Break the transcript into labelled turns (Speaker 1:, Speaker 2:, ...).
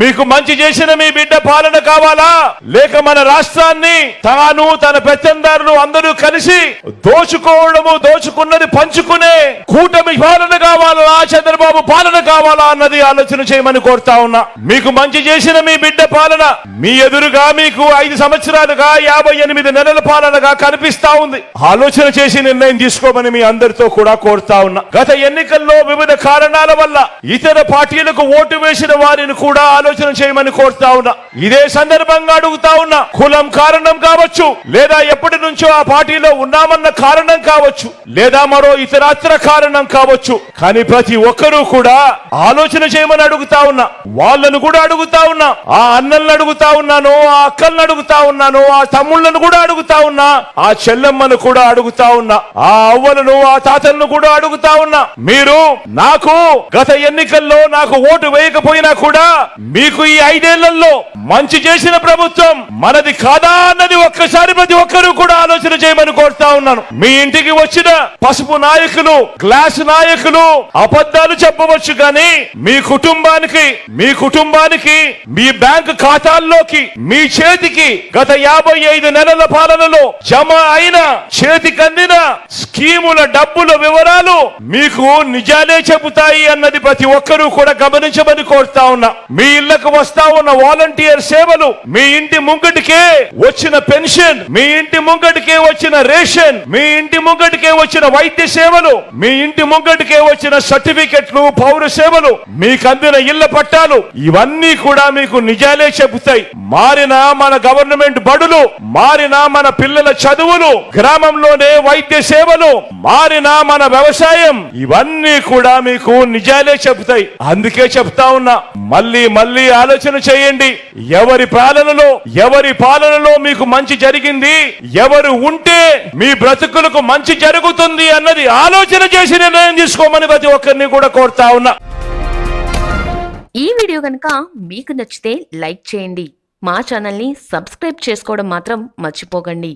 Speaker 1: మీకు మంచి చేసిన మీ బిడ్డ పాలన కావాలా? లేక మన రాష్ట్రాన్ని తాను తన పెత్తందారులు అందరూ కలిసి దోచుకోవడము దోచుకున్నది పంచుకునే కూటమి పాలన కావాలా చంద్రబాబు పాలన కావాలా అన్నది ఆలోచన చేయమని కోరుతా ఉన్నా. మీకు మంచి చేసిన మీ బిడ్డ పాలన మీ ఎదురుగా మీకు ఐదు సంవత్సరాలుగా యాభై ఎనిమిది నెలల పాలనగా కనిపిస్తా ఉంది. ఆలోచన చేసి నిర్ణయం తీసుకోమని మీ అందరితో కూడా కోరుతా ఉన్నా. గత ఎన్నికల్లో వివిధ కారణాల వల్ల ఇతర పార్టీలకు ఓటు వేసిన వారిని కూడా ఆలోచన చేయమని కోరుతా ఉన్నా. ఇదే సందర్భంగా అడుగుతా ఉన్నా కులం కారణం కావచ్చు లేదా ఎప్పటి నుంచో ఆ పార్టీలో ఉన్నామన్న కారణం కావచ్చు లేదా మరో ఇతరాత్ర కారణం కావచ్చు కానీ ప్రతి ఒక్కరూ కూడా ఆలోచన చేయమని అడుగుతా ఉన్నా. వాళ్ళను కూడా అడుగుతా ఉన్నా. ఆ అన్నలను అడుగుతా ఉన్నాను ఆ అక్కలను అడుగుతా ఉన్నాను ఆ తమ్ముళ్ళను కూడా అడుగుతా ఉన్నా. ఆ చెల్లెమ్మను కూడా అడుగుతా ఉన్నా. ఆ అవ్వలను ఆ తాతలను కూడా అడుగుతా ఉన్నా. మీరు నాకు గత ఎన్నికల్లో నాకు ఓటు వేయకపోయినా కూడా మీకు ఈ ఐదేళ్ళలో మంచి చేసిన ప్రభుత్వం మనది కాదా అన్నది ఒక్కసారి ప్రతి ఒక్కరూ కూడా ఆలోచన చేయమని కోరుతా ఉన్నాను. మీ ఇంటికి వచ్చిన పసుపు నాయకులు గ్లాస్ నాయకులు అబద్ధాలు చెప్పవచ్చు కానీ మీ కుటుంబానికి మీ కుటుంబానికి మీ బ్యాంక్ ఖాతాల్లోకి మీ చేతికి గత యాభై ఐదు నెలల పాలనలో జమ అయిన చేతికి అందిన స్కీముల డబ్బుల వివరాలు మీకు నిజాలే చెబుతాయి అన్నది ప్రతి ఒక్కరూ కూడా గమనించమని కోరుతా ఉన్నా. మీ ఇళ్ళకు వస్తా ఉన్న వాలంటీర్ సేవలు మీ ఇంటి ముంగటికే వచ్చిన పెన్షన్ మీ ఇంటి ముంగటికే వచ్చిన రేషన్ మీ ఇంటి ముంగటికే వచ్చిన వైద్య సేవలు మీ ఇంటి ముంగటికే వచ్చిన సర్టిఫికెట్లు పౌర సేవలు మీకు అందిన ఇళ్ళ పట్టాలు ఇవన్నీ కూడా మీకు నిజాలే చెబుతాయి. మారిన మన గవర్నమెంట్ బడులు మారిన మన పిల్లల చదువులు గ్రామంలోనే వైద్య సేవలు మారిన మన వ్యవసాయం ఇవన్నీ కూడా మీకు నిజాలే చెబుతాయి. అందుకే చెప్తా ఉన్నా మళ్ళీ మళ్ళీ ఆలోచన చేయండి. ఎవరి పాలనలో ఎవరి పాలనలో మీకు మంచి జరిగింది? ఎవరు ఉంటే మీ బ్రతుకులకు మంచి జరుగుతుంది అన్నది ఆలోచన చేసి నిర్ణయం తీసుకోమని ప్రతి ఒక్కరిని కూడా కోరుతా ఉన్నా.
Speaker 2: ఈ వీడియో కనుక మీకు నచ్చితే లైక్ చేయండి. మా ఛానల్ని సబ్స్క్రైబ్ చేసుకోవడం మాత్రం మర్చిపోకండి.